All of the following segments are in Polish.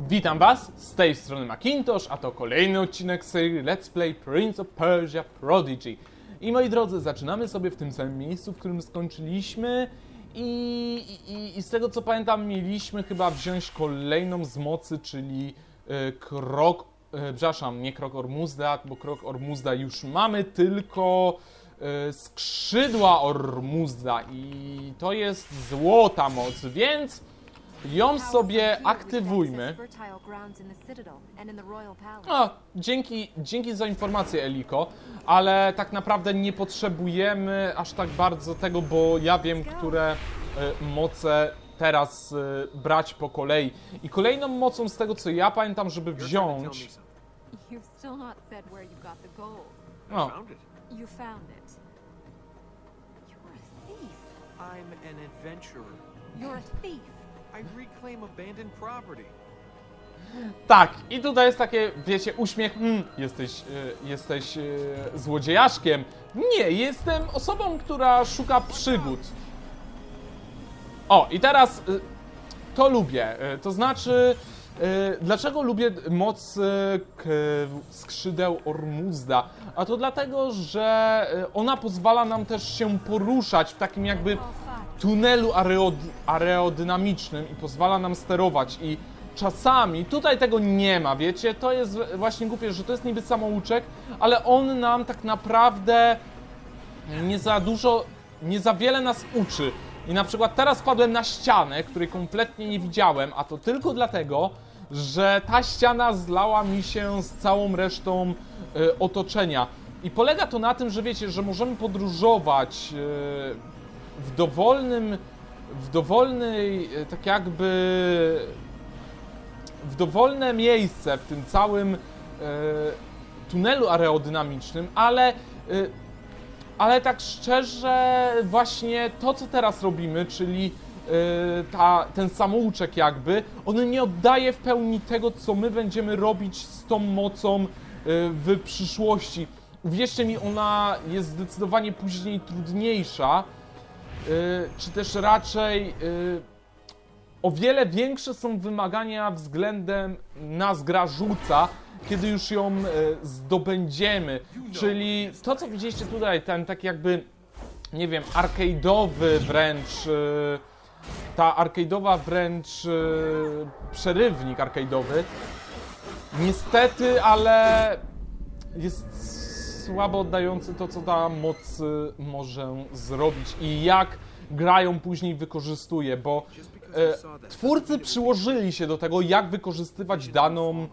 Witam Was, z tej strony Macintosh, a to kolejny odcinek serii Let's Play Prince of Persia Prodigy. I moi drodzy, zaczynamy sobie w tym samym miejscu, w którym skończyliśmy i, i, i z tego co pamiętam mieliśmy chyba wziąć kolejną z mocy, czyli e, krok, e, przepraszam, nie krok Ormuzda, bo krok Ormuzda już mamy, tylko e, skrzydła Ormuzda i to jest złota moc, więc ją sobie aktywujmy. O, dzięki, dzięki za informację, Eliko, ale tak naprawdę nie potrzebujemy aż tak bardzo tego, bo ja wiem, które y, moce teraz y, brać po kolei. I kolejną mocą z tego, co ja pamiętam, żeby wziąć... You've still not said where you got the gold. O, Found it. You found it. You're a thief. I'm an adventurer. You're a thief. Tak, i tutaj jest takie, wiecie, uśmiech, mm, jesteś, y, jesteś y, złodziejaszkiem. Nie, jestem osobą, która szuka przygód. O, i teraz y, to lubię. Y, To znaczy, dlaczego lubię moc skrzydeł Ormuzda? A to dlatego, że ona pozwala nam też się poruszać w takim jakby tunelu areod, aerodynamicznym i pozwala nam sterować i czasami, tutaj tego nie ma, wiecie, to jest właśnie głupie, że to jest niby samouczek, ale on nam tak naprawdę nie za dużo, nie za wiele nas uczy. I na przykład teraz padłem na ścianę, której kompletnie nie widziałem, a to tylko dlatego, że ta ściana zlała mi się z całą resztą e, otoczenia. I polega to na tym, że wiecie, że możemy podróżować e, w dowolnym, w dowolnej, e, tak jakby w dowolne miejsce w tym całym e, tunelu aerodynamicznym, ale, e, ale tak szczerze, właśnie to, co teraz robimy, czyli e, ta, ten samouczek jakby, on nie oddaje w pełni tego, co my będziemy robić z tą mocą e, w przyszłości. Uwierzcie mi, ona jest zdecydowanie później trudniejsza, czy też raczej e, o wiele większe są wymagania względem nas gra kiedy już ją e, zdobędziemy. Czyli to, co widzieliście tutaj, ten tak jakby, nie wiem, arcade'owy wręcz, ta arcade'owa wręcz przerywnik arcade'owy, niestety, ale jest słabo oddający to, co ta moc y, może zrobić i jak gra ją później wykorzystuje, bo e, twórcy przyłożyli się do tego, jak wykorzystywać daną,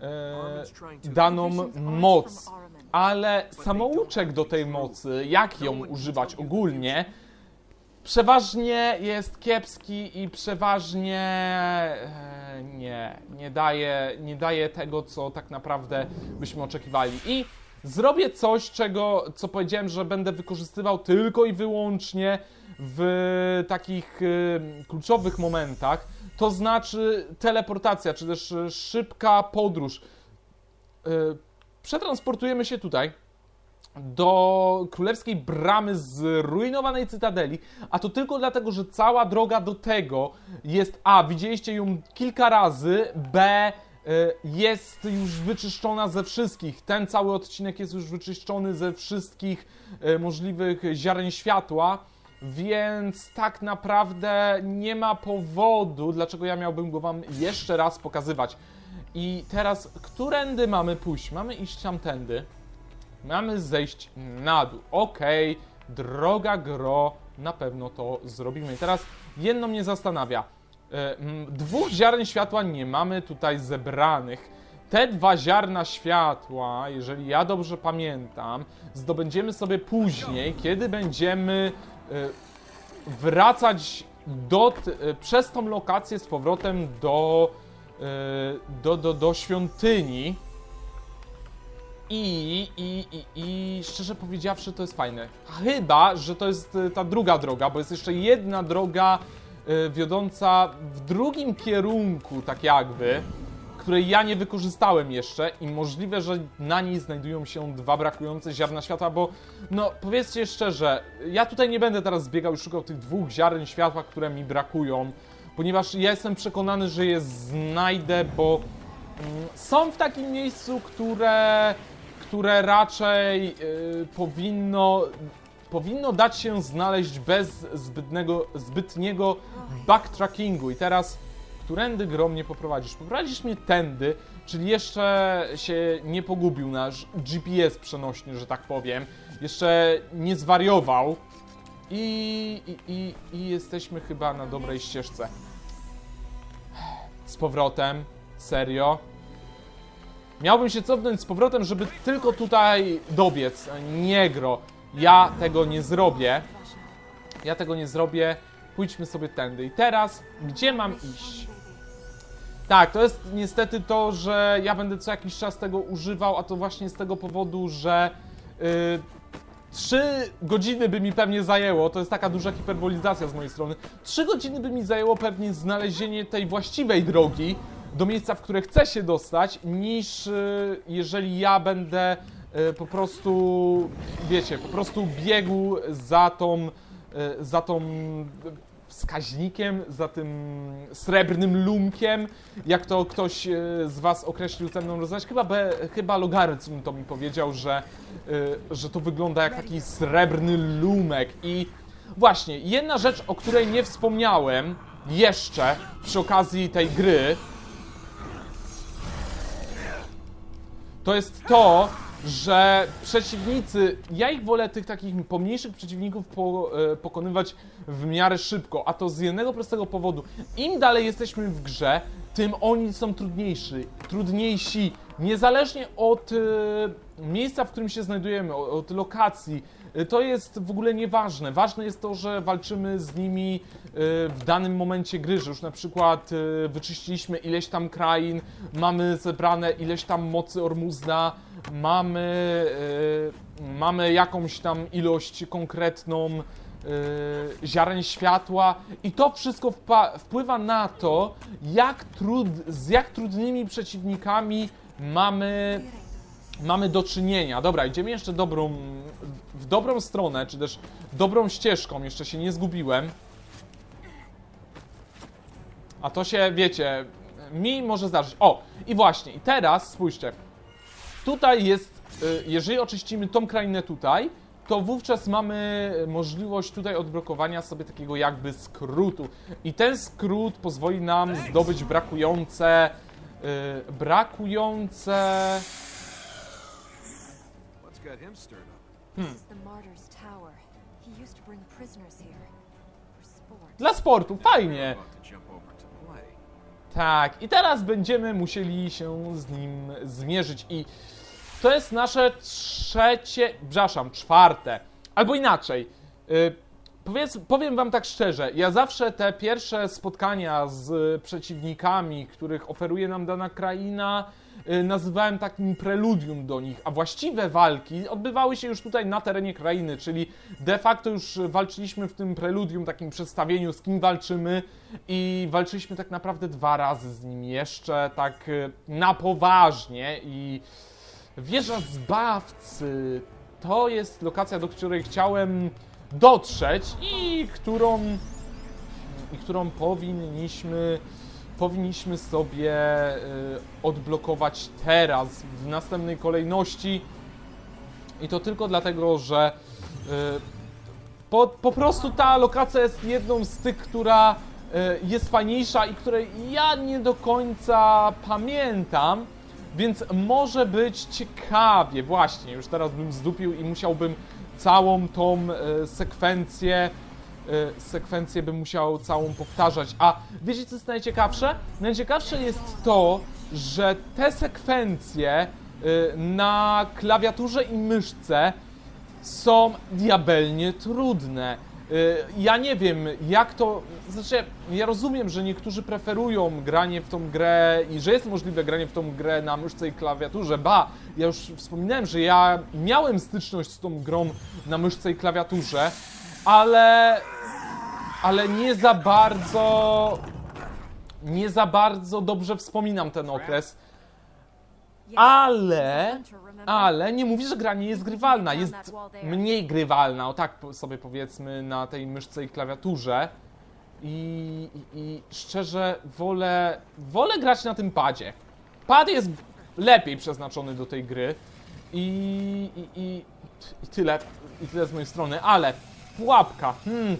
e, daną moc, ale samouczek do tej mocy, jak ją używać ogólnie, przeważnie jest kiepski i przeważnie e, nie, nie daje, nie daje tego, co tak naprawdę byśmy oczekiwali. I zrobię coś, czego, co powiedziałem, że będę wykorzystywał tylko i wyłącznie w takich e, kluczowych momentach, to znaczy teleportacja, czy też e, szybka podróż. E, Przetransportujemy się tutaj do królewskiej bramy zrujnowanej cytadeli, a to tylko dlatego, że cała droga do tego jest A, widzieliście ją kilka razy, B, y, jest już wyczyszczona ze wszystkich. Ten cały odcinek jest już wyczyszczony ze wszystkich y, możliwych ziaren światła, więc tak naprawdę nie ma powodu, dlaczego ja miałbym go wam jeszcze raz pokazywać. I teraz, którędy mamy pójść? Mamy iść tamtędy. Mamy zejść na dół. Okej, droga gro, na pewno to zrobimy. I teraz jedno mnie zastanawia. E, Dwóch ziaren światła nie mamy tutaj zebranych. Te dwa ziarna światła, jeżeli ja dobrze pamiętam, zdobędziemy sobie później, kiedy będziemy e, wracać do, e, przez tą lokację z powrotem do, do, do, do świątyni. I, i, i, I szczerze powiedziawszy, to jest fajne. Chyba, że to jest ta druga droga, bo jest jeszcze jedna droga wiodąca w drugim kierunku, tak jakby, której ja nie wykorzystałem jeszcze i możliwe, że na niej znajdują się dwa brakujące ziarna światła, bo no powiedzcie szczerze, ja tutaj nie będę teraz zbiegał i szukał tych dwóch ziaren światła, które mi brakują, ponieważ ja jestem przekonany, że je znajdę, bo mm, są w takim miejscu, które, które raczej y, powinno, powinno dać się znaleźć bez zbytnego, zbytniego backtrackingu. I teraz, którędy grom mnie poprowadzisz? Poprowadzisz mnie tędy, czyli jeszcze się nie pogubił nasz GPS przenośny, że tak powiem. Jeszcze nie zwariował. I, i, i, I jesteśmy chyba na dobrej ścieżce. Z powrotem. Serio. Miałbym się cofnąć z powrotem, żeby tylko tutaj dobiec. Nie gro. Ja tego nie zrobię. Ja tego nie zrobię. Pójdźmy sobie tędy. I teraz, gdzie mam iść? Tak, to jest niestety to, że ja będę co jakiś czas tego używał, a to właśnie z tego powodu, że yy, trzy godziny by mi pewnie zajęło, to jest taka duża hiperbolizacja z mojej strony, trzy godziny by mi zajęło pewnie znalezienie tej właściwej drogi do miejsca, w które chcę się dostać, niż yy, jeżeli ja będę yy, po prostu, wiecie, po prostu biegł za tą, yy, za tą wskaźnikiem, za tym srebrnym lumkiem, jak to ktoś e, z Was określił ze mną rozmawiać. Chyba, chyba logarytm to mi powiedział, że, e, że to wygląda jak taki srebrny lumek. I właśnie, jedna rzecz, o której nie wspomniałem jeszcze przy okazji tej gry, to jest to, że przeciwnicy, ja ich wolę tych takich pomniejszych przeciwników po, e, pokonywać w miarę szybko, a to z jednego prostego powodu. Im dalej jesteśmy w grze, tym oni są trudniejsi, trudniejsi, niezależnie od e, miejsca, w którym się znajdujemy, o- od lokacji. E, To jest w ogóle nieważne. Ważne jest to, że walczymy z nimi e, w danym momencie gry, że już na przykład e, wyczyściliśmy ileś tam krain, mamy zebrane ileś tam mocy Ormuzda, mamy, e, mamy jakąś tam ilość konkretną e, ziaren światła i to wszystko wpływa na to, jak trud, z jak trudnymi przeciwnikami mamy mamy do czynienia. Dobra, idziemy jeszcze dobrą, w dobrą stronę, czy też dobrą ścieżką, jeszcze się nie zgubiłem. A to się, wiecie, mi może zdarzyć. O, i właśnie, i teraz spójrzcie. Tutaj jest, y, jeżeli oczyścimy tą krainę tutaj, to wówczas mamy możliwość tutaj odblokowania sobie takiego jakby skrótu. I ten skrót pozwoli nam zdobyć brakujące, y, brakujące... Sport. Dla sportu, fajnie. Tak, i teraz będziemy musieli się z nim zmierzyć i to jest nasze trzecie, przepraszam, czwarte, albo inaczej. y, Powiedz, powiem wam tak szczerze, ja zawsze te pierwsze spotkania z przeciwnikami, których oferuje nam dana kraina, nazywałem takim preludium do nich, a właściwe walki odbywały się już tutaj na terenie krainy, czyli de facto już walczyliśmy w tym preludium, takim przedstawieniu, z kim walczymy i walczyliśmy tak naprawdę dwa razy z nim jeszcze, tak y, na poważnie i wieża zbawcy to jest lokacja, do której chciałem dotrzeć i którą i którą powinniśmy powinniśmy sobie y, odblokować teraz w następnej kolejności i to tylko dlatego, że y, po, po prostu ta lokacja jest jedną z tych, która y, jest fajniejsza i której ja nie do końca pamiętam, więc może być ciekawie. Właśnie, już teraz bym zdupił i musiałbym całą tą sekwencję sekwencję bym musiał całą powtarzać. A wiecie co jest najciekawsze? Najciekawsze jest to, że te sekwencje y, na klawiaturze i myszce są diabelnie trudne. Y, Ja nie wiem, jak to. Znaczy, ja rozumiem, że niektórzy preferują granie w tą grę i że jest możliwe granie w tą grę na myszce i klawiaturze. Ba, ja już wspominałem, że ja miałem styczność z tą grą na myszce i klawiaturze, ale. Ale nie za bardzo. Nie za bardzo dobrze wspominam ten okres. Ale, ale nie mówi, że gra nie jest grywalna. Jest mniej grywalna, o tak sobie powiedzmy, na tej myszce i klawiaturze. I, i, i szczerze wolę, wolę grać na tym padzie. Pad jest lepiej przeznaczony do tej gry i, i, i, i tyle, i tyle z mojej strony, ale pułapka, hmm,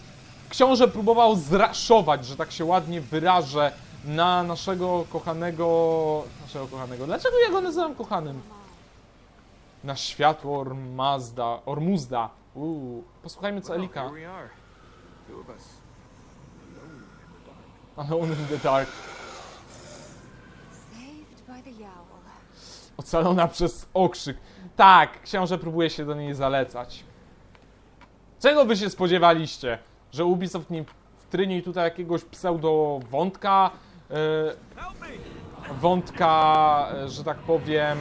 książę próbował zraszować, że tak się ładnie wyrażę, na naszego kochanego, naszego kochanego, dlaczego ja go nazywam kochanym? Na światło Ormazda, Ormuzda, uuu, posłuchajmy co Elika. Alone in the Dark, ocalona przez okrzyk. Tak, książę próbuje się do niej zalecać. Czego wy się spodziewaliście? Że Ubisoft nie wtryni tutaj jakiegoś pseudo-wątka? Yy, wątka, e, że tak powiem,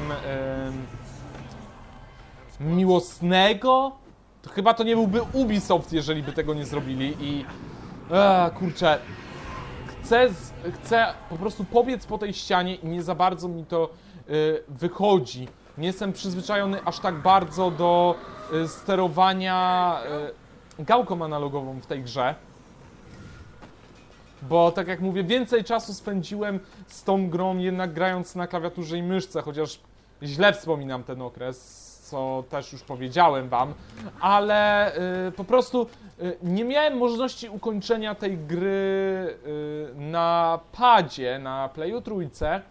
yy, miłosnego? To chyba to nie byłby Ubisoft, jeżeli by tego nie zrobili i... E, kurczę, chcę, z, chcę po prostu pobiec po tej ścianie i nie za bardzo mi to y, wychodzi. Nie jestem przyzwyczajony aż tak bardzo do sterowania y, gałką analogową w tej grze. Bo tak jak mówię, więcej czasu spędziłem z tą grą jednak grając na klawiaturze i myszce, chociaż źle wspominam ten okres, co też już powiedziałem wam, ale y, po prostu y, nie miałem możliwości ukończenia tej gry y, na padzie, na Playu Trójce,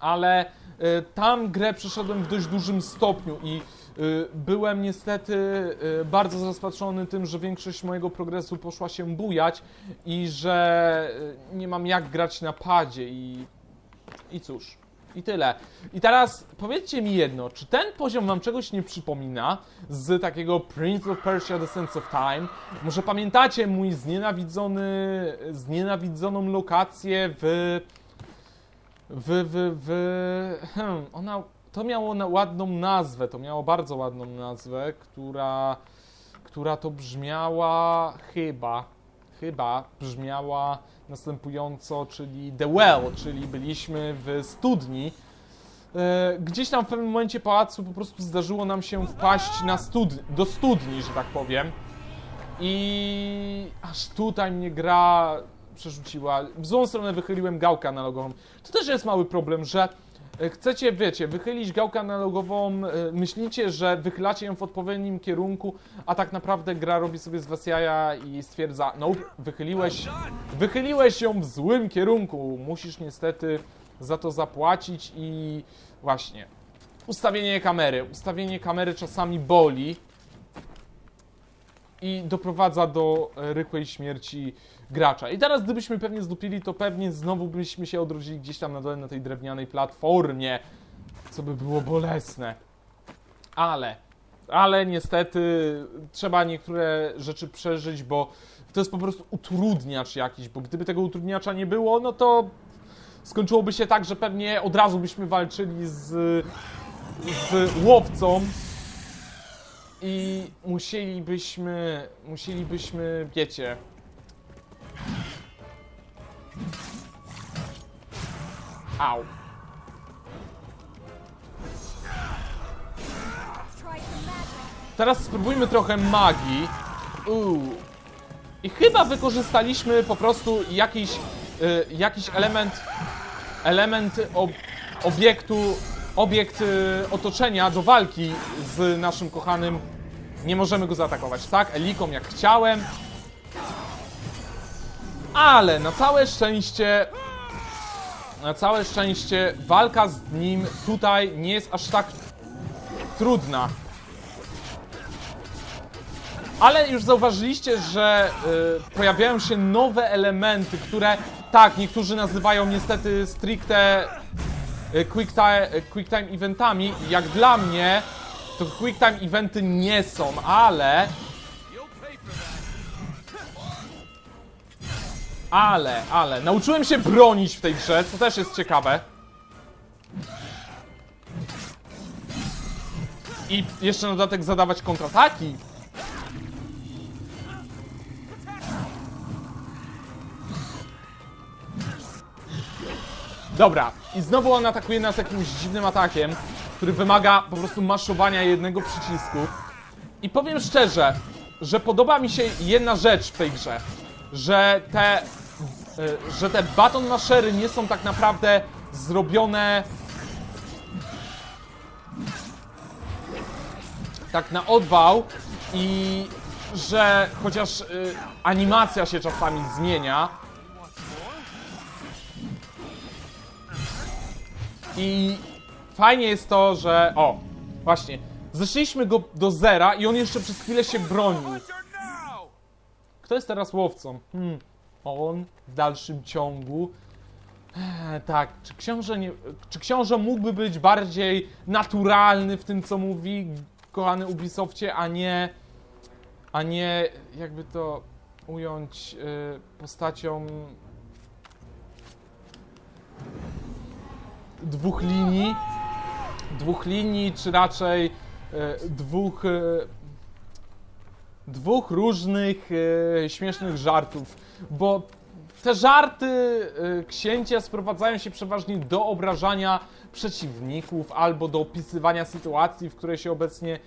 ale y, tam grę przeszedłem w dość dużym stopniu i y, byłem niestety y, bardzo rozpatrzony tym, że większość mojego progresu poszła się bujać i że y, nie mam jak grać na padzie i, i cóż. I tyle. I teraz powiedzcie mi jedno, czy ten poziom wam czegoś nie przypomina z takiego Prince of Persia The Sense of Time? Może pamiętacie mój znienawidzony, znienawidzoną lokację w w, w, w hmm, ona, to miało ładną nazwę, to miało bardzo ładną nazwę, która, która to brzmiała chyba, chyba brzmiała następująco, czyli The Well, czyli byliśmy w studni. E, Gdzieś tam w pewnym momencie pałacu po prostu zdarzyło nam się wpaść na stud do studni, że tak powiem. I aż tutaj mnie gra przerzuciła. W złą stronę wychyliłem gałkę analogową. To też jest mały problem, że chcecie, wiecie, wychylić gałkę analogową, e, myślicie, że wychylacie ją w odpowiednim kierunku, a tak naprawdę gra robi sobie z was jaja i stwierdza, no wychyliłeś, wychyliłeś ją w złym kierunku, musisz niestety za to zapłacić i właśnie. Ustawienie kamery. Ustawienie kamery czasami boli i doprowadza do e, rychłej śmierci gracza. I teraz gdybyśmy pewnie zdupili, to pewnie znowu byśmy się odrodzili gdzieś tam na dole na tej drewnianej platformie, co by było bolesne. Ale, ale niestety trzeba niektóre rzeczy przeżyć, bo to jest po prostu utrudniacz jakiś, bo gdyby tego utrudniacza nie było, no to skończyłoby się tak, że pewnie od razu byśmy walczyli z, z łowcą i musielibyśmy, musielibyśmy, wiecie, Au. Teraz spróbujmy trochę magii. Uuu. I chyba wykorzystaliśmy po prostu jakiś, y, jakiś element, element ob, obiektu, obiekt y, otoczenia do walki z naszym kochanym. Nie możemy go zaatakować, tak? Eliką jak chciałem. Ale na całe szczęście na całe szczęście walka z nim tutaj nie jest aż tak trudna. Ale już zauważyliście, że y, pojawiają się nowe elementy, które tak, niektórzy nazywają niestety stricte y, quick, time, y, quick time eventami. Jak dla mnie, to quick time eventy nie są, ale Ale, ale, nauczyłem się bronić w tej grze, co też jest ciekawe. I jeszcze na dodatek zadawać kontrataki. Dobra, i znowu on atakuje nas jakimś dziwnym atakiem, który wymaga po prostu maszowania jednego przycisku. I powiem szczerze, że podoba mi się jedna rzecz w tej grze. że te, że te baton maszery nie są tak naprawdę zrobione tak na odwał i że chociaż y, animacja się czasami zmienia i fajnie jest to, że o, właśnie, zeszliśmy go do zera i on jeszcze przez chwilę się bronił. Kto jest teraz łowcą? Hmm, on w dalszym ciągu. Eee, tak, czy książę, nie, czy książę mógłby być bardziej naturalny w tym, co mówi, kochany Ubisoftie, a nie, a nie, jakby to ująć, y, postacią dwóch linii, dwóch linii, czy raczej e, dwóch, e, dwóch różnych e, śmiesznych żartów, bo te żarty e, księcia sprowadzają się przeważnie do obrażania przeciwników albo do opisywania sytuacji, w której się obecnie e,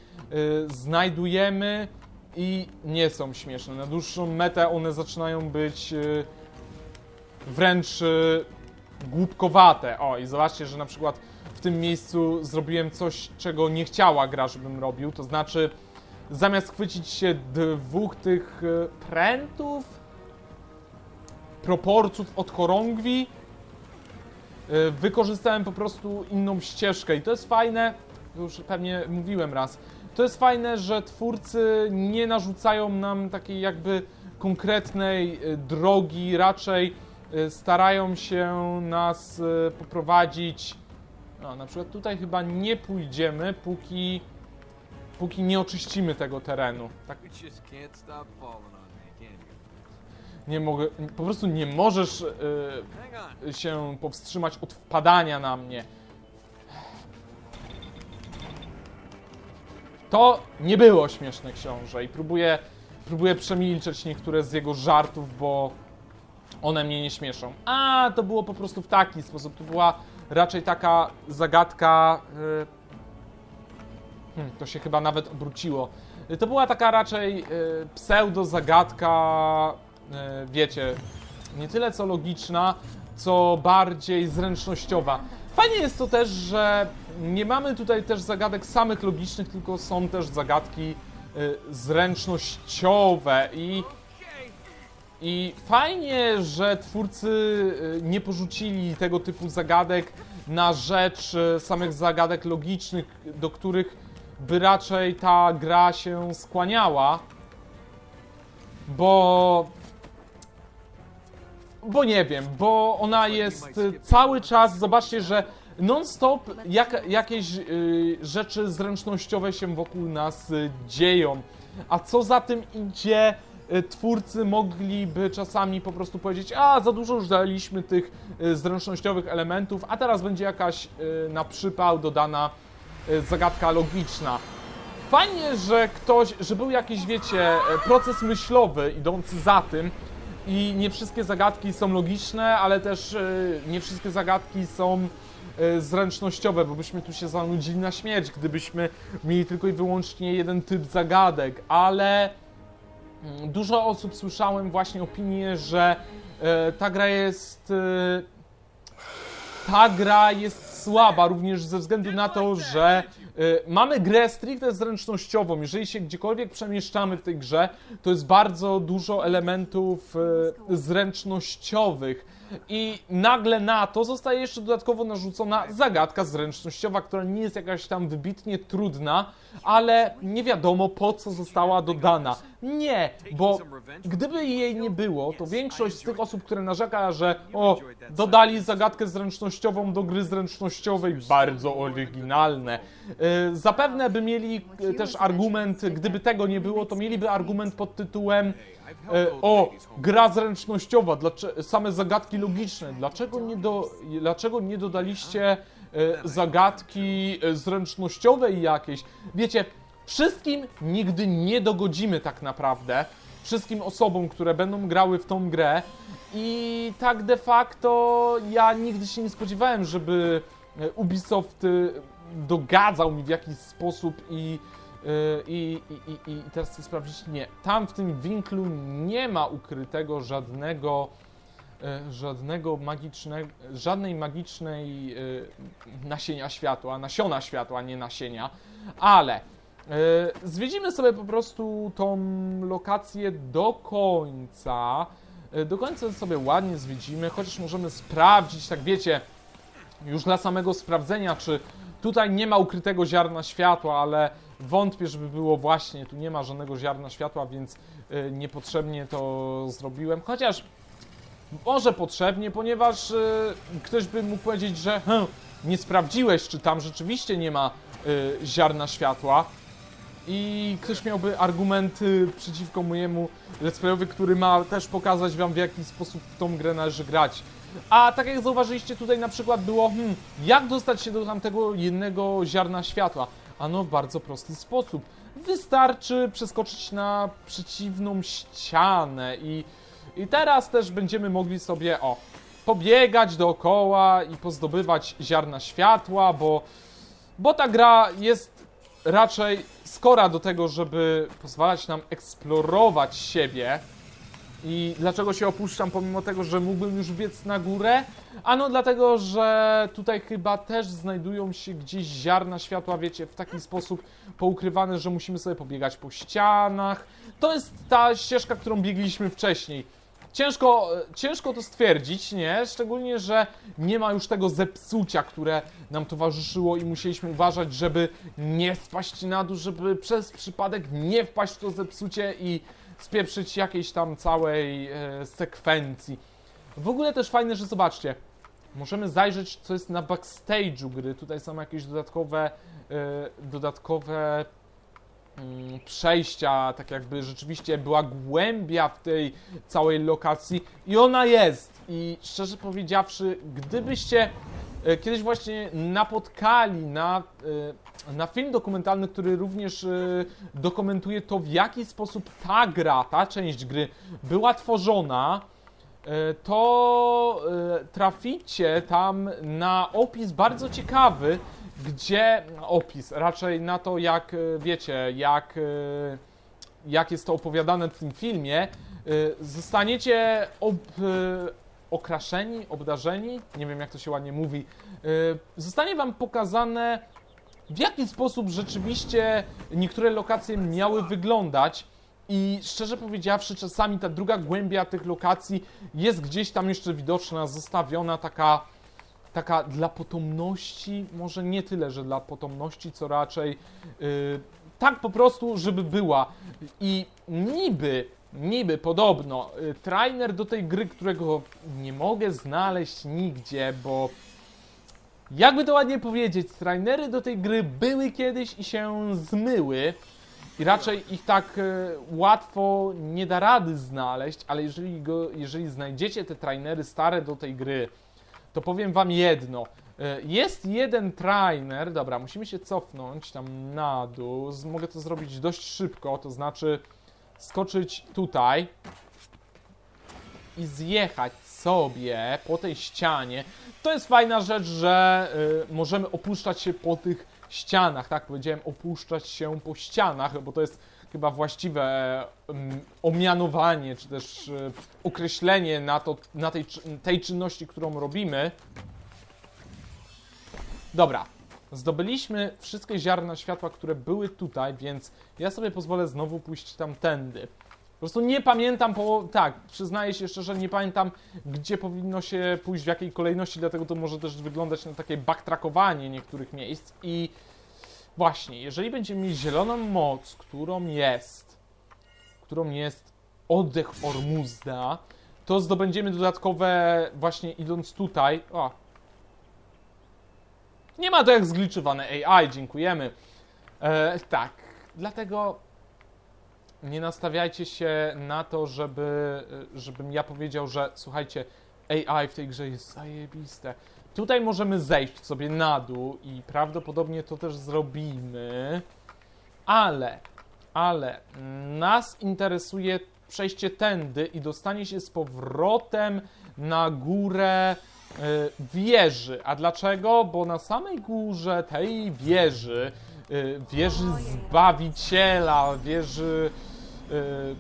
znajdujemy i nie są śmieszne. Na dłuższą metę one zaczynają być e, wręcz głupkowate. O, i zobaczcie, że na przykład w tym miejscu zrobiłem coś, czego nie chciała gra, żebym robił. To znaczy, zamiast chwycić się dwóch tych prętów, proporców od chorągwi, e, wykorzystałem po prostu inną ścieżkę. I to jest fajne, już pewnie mówiłem raz, to jest fajne, że twórcy nie narzucają nam takiej jakby konkretnej e, drogi, raczej e, starają się nas poprowadzić. No, na przykład tutaj chyba nie pójdziemy, póki, póki nie oczyścimy tego terenu. Tak nie mogę, po prostu nie możesz on. się powstrzymać od wpadania na mnie. To nie było śmieszne książę i próbuję, próbuję przemilczeć niektóre z jego żartów, bo one mnie nie śmieszą. A, to było po prostu w taki sposób. To była raczej taka zagadka. y, Hmm, to się chyba nawet obróciło. To była taka raczej y, pseudo-zagadka, wiecie, nie tyle co logiczna, co bardziej zręcznościowa. Fajnie jest to też, że nie mamy tutaj też zagadek samych logicznych, tylko są też zagadki y, zręcznościowe i i fajnie, że twórcy y, nie porzucili tego typu zagadek na rzecz samych zagadek logicznych, do których by raczej ta gra się skłaniała. Bo. Bo nie wiem, bo ona jest y, cały czas. Zobaczcie, że non-stop jak, jakieś y, rzeczy zręcznościowe się wokół nas y, dzieją. A co za tym idzie, y, twórcy mogliby czasami po prostu powiedzieć: A, za dużo już daliśmy tych y, zręcznościowych elementów, a teraz będzie jakaś y, na przypał dodana zagadka logiczna. Fajnie, że ktoś, że był jakiś, wiecie, proces myślowy idący za tym i nie wszystkie zagadki są logiczne, ale też e, nie wszystkie zagadki są e, zręcznościowe, bo byśmy tu się zanudzili na śmierć, gdybyśmy mieli tylko i wyłącznie jeden typ zagadek, ale mm, dużo osób słyszałem właśnie opinię, że e, ta gra jest ta gra jest słaba również ze względu na to, że mamy grę stricte zręcznościową. Jeżeli się gdziekolwiek przemieszczamy w tej grze, to jest bardzo dużo elementów y, zręcznościowych. I nagle na to zostaje jeszcze dodatkowo narzucona zagadka zręcznościowa, która nie jest jakaś tam wybitnie trudna, ale nie wiadomo po co została dodana. Nie, bo gdyby jej nie było, to większość z tych osób, które narzeka, że o, dodali zagadkę zręcznościową do gry zręcznościowej, bardzo oryginalne. Y, Zapewne by mieli y, też argument, gdyby tego nie było, to mieliby argument pod tytułem E, o, gra zręcznościowa, dlaczego, same zagadki logiczne. Dlaczego nie, do, dlaczego nie dodaliście e, zagadki e, zręcznościowej jakiejś? Wiecie, wszystkim nigdy nie dogodzimy tak naprawdę. Wszystkim osobom, które będą grały w tą grę. I tak de facto ja nigdy się nie spodziewałem, żeby Ubisoft e, dogadzał mi w jakiś sposób i I, i, i, I teraz chcę sprawdzić, nie, tam w tym winklu nie ma ukrytego żadnego, yy, żadnego magicznego, żadnej magicznej yy, nasienia światła, nasiona światła, nie nasienia, ale zwiedzimy sobie po prostu tą lokację do końca, do końca sobie ładnie zwiedzimy, chociaż możemy sprawdzić, tak wiecie, już dla samego sprawdzenia, czy tutaj nie ma ukrytego ziarna światła, ale wątpię, żeby było właśnie, tu nie ma żadnego ziarna światła, więc y, niepotrzebnie to zrobiłem. Chociaż może potrzebnie, ponieważ y, ktoś by mógł powiedzieć, że hm, nie sprawdziłeś, czy tam rzeczywiście nie ma y, ziarna światła. I ktoś miałby argumenty przeciwko mojemu let's playowi, który ma też pokazać wam w jaki sposób w tą grę należy grać. A tak jak zauważyliście tutaj na przykład było, hmm, jak dostać się do tamtego jednego ziarna światła? Ano w bardzo prosty sposób. Wystarczy przeskoczyć na przeciwną ścianę i, i teraz też będziemy mogli sobie, o, pobiegać dookoła i pozdobywać ziarna światła, bo, bo ta gra jest raczej skora do tego, żeby pozwalać nam eksplorować siebie. I dlaczego się opuszczam, pomimo tego, że mógłbym już biec na górę? Ano dlatego, że tutaj chyba też znajdują się gdzieś ziarna światła, wiecie, w taki sposób poukrywane, że musimy sobie pobiegać po ścianach. To jest ta ścieżka, którą biegliśmy wcześniej. Ciężko, ciężko to stwierdzić, nie? Szczególnie, że nie ma już tego zepsucia, które nam towarzyszyło i musieliśmy uważać, żeby nie spaść na dół, żeby przez przypadek nie wpaść w to zepsucie i spieprzyć jakiejś tam całej e, sekwencji. W ogóle też fajne, że zobaczcie, możemy zajrzeć, co jest na backstage'u gry. Tutaj są jakieś dodatkowe, e, dodatkowe mm, przejścia, tak jakby rzeczywiście była głębia w tej całej lokacji i ona jest. I szczerze powiedziawszy, gdybyście e, kiedyś właśnie napotkali na, na film dokumentalny, który również e, dokumentuje to, w jaki sposób ta gra, ta część gry była tworzona, e, to e, traficie tam na opis bardzo ciekawy, gdzie opis, raczej na to, jak wiecie, jak, jak jest to opowiadane w tym filmie, zostaniecie ob, okraszeni, obdarzeni, nie wiem jak to się ładnie mówi, zostanie wam pokazane, w jaki sposób rzeczywiście niektóre lokacje miały wyglądać. I szczerze powiedziawszy, czasami ta druga głębia tych lokacji jest gdzieś tam jeszcze widoczna, zostawiona taka, taka dla potomności, może nie tyle, że dla potomności, co raczej yy, tak po prostu, żeby była. I niby, niby podobno, yy, trainer do tej gry, którego nie mogę znaleźć nigdzie, bo jakby to ładnie powiedzieć, trainery do tej gry były kiedyś i się zmyły. I raczej ich tak e, łatwo nie da rady znaleźć, ale jeżeli, go, jeżeli znajdziecie te trainery stare do tej gry, to powiem wam jedno. E, Jest jeden trainer, dobra, musimy się cofnąć tam na dół. Mogę to zrobić dość szybko, to znaczy skoczyć tutaj i zjechać sobie po tej ścianie. To jest fajna rzecz, że y, możemy opuszczać się po tych ścianach, tak powiedziałem, opuszczać się po ścianach, bo to jest chyba właściwe mm, omianowanie, czy też y, określenie na, to, na tej, tej czynności, którą robimy. Dobra, zdobyliśmy wszystkie ziarna światła, które były tutaj, więc ja sobie pozwolę znowu pójść tamtędy. Prostu nie pamiętam, po, tak, przyznaję się szczerze, nie pamiętam, gdzie powinno się pójść, w jakiej kolejności, dlatego to może też wyglądać na takie backtrackowanie niektórych miejsc. I właśnie, jeżeli będziemy mieć zieloną moc, którą jest, którą jest oddech Ormuzda, to zdobędziemy dodatkowe, właśnie idąc tutaj, o, nie ma to jak zgliczowane AI, dziękujemy. E, tak, dlatego nie nastawiajcie się na to, żeby, żebym ja powiedział, że słuchajcie, AI w tej grze jest zajebiste. Tutaj możemy zejść sobie na dół i prawdopodobnie to też zrobimy, ale, ale nas interesuje przejście tędy i dostanie się z powrotem na górę y, wieży. A dlaczego? Bo na samej górze tej wieży y, wieży Zbawiciela, wieży y,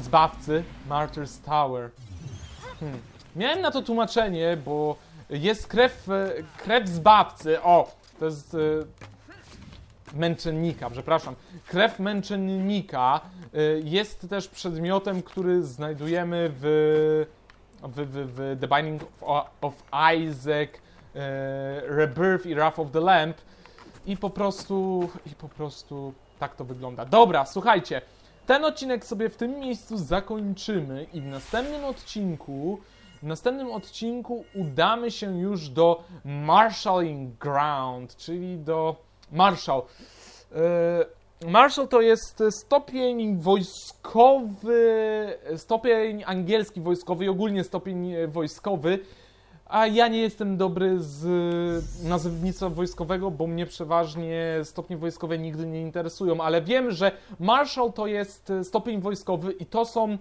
Zbawcy, Martyr's Tower. Hmm. Miałem na to tłumaczenie, bo jest krew, e, krew Zbawcy, o, to jest... y, męczennika, przepraszam. Krew męczennika y, jest też przedmiotem, który znajdujemy w, w, w, w The Binding of, of Isaac, Rebirth i Wrath of the Lamp i po prostu, i po prostu tak to wygląda. Dobra, słuchajcie, ten odcinek sobie w tym miejscu zakończymy i w następnym odcinku w następnym odcinku udamy się już do Marshalling Ground, czyli do Marshall. E, Marshall to jest stopień wojskowy, stopień angielski wojskowy i ogólnie stopień wojskowy, a ja nie jestem dobry z nazewnictwa wojskowego, bo mnie przeważnie stopnie wojskowe nigdy nie interesują, ale wiem, że Marshall to jest stopień wojskowy i to są, e,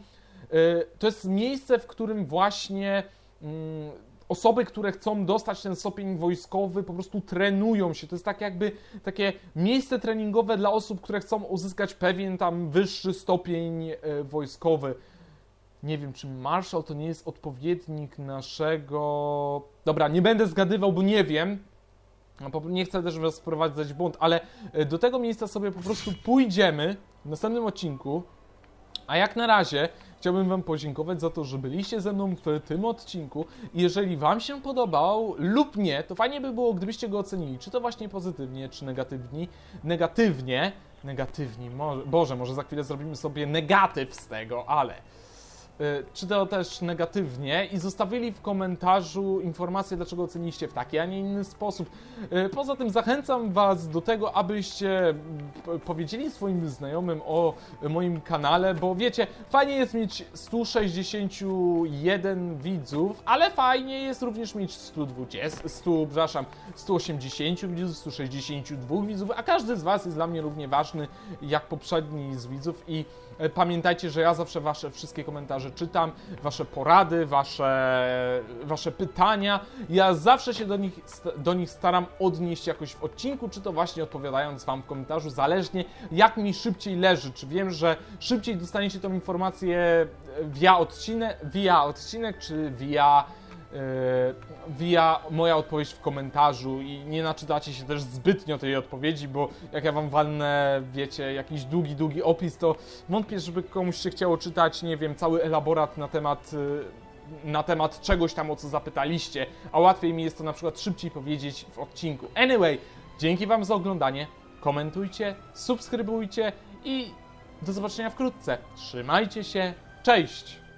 to jest miejsce, w którym właśnie mm, osoby, które chcą dostać ten stopień wojskowy, po prostu trenują się. To jest tak jakby takie miejsce treningowe dla osób, które chcą uzyskać pewien tam wyższy stopień wojskowy. Nie wiem, czy Marshall to nie jest odpowiednik naszego. Dobra, nie będę zgadywał, bo nie wiem. Nie chcę też was wprowadzać w błąd, ale e, do tego miejsca sobie po prostu pójdziemy w następnym odcinku. A jak na razie chciałbym Wam podziękować za to, że byliście ze mną w tym odcinku. Jeżeli Wam się podobał lub nie, to fajnie by było, gdybyście go ocenili, czy to właśnie pozytywnie, czy negatywnie. Negatywnie. Negatywni, może, Boże, może za chwilę zrobimy sobie negatyw z tego, ale czy to też negatywnie i zostawili w komentarzu informację, dlaczego oceniliście w taki, a nie inny sposób. Y, Poza tym zachęcam Was do tego, abyście powiedzieli swoim znajomym o moim kanale, bo wiecie, fajnie jest mieć 161 widzów, ale fajnie jest również mieć 120, 100, przepraszam, 180 widzów, 162 widzów, a każdy z Was jest dla mnie równie ważny jak poprzedni z widzów i e, pamiętajcie, że ja zawsze Wasze wszystkie komentarze czytam, Wasze porady, Wasze, wasze pytania. Ja zawsze się do nich, do nich staram odnieść jakoś w odcinku, czy to właśnie odpowiadając Wam w komentarzu, zależnie jak mi szybciej leży. Czy wiem, że szybciej dostaniecie tą informację e, via odcinek, via odcinek czy via via moja odpowiedź w komentarzu i nie naczytacie się też zbytnio tej odpowiedzi, bo jak ja wam walnę, wiecie, jakiś długi, długi opis, to wątpię, żeby komuś się chciało czytać, nie wiem, cały elaborat na temat y, na temat czegoś tam, o co zapytaliście, a łatwiej mi jest to na przykład szybciej powiedzieć w odcinku. Anyway, dzięki wam za oglądanie, komentujcie, subskrybujcie i do zobaczenia wkrótce. Trzymajcie się, cześć!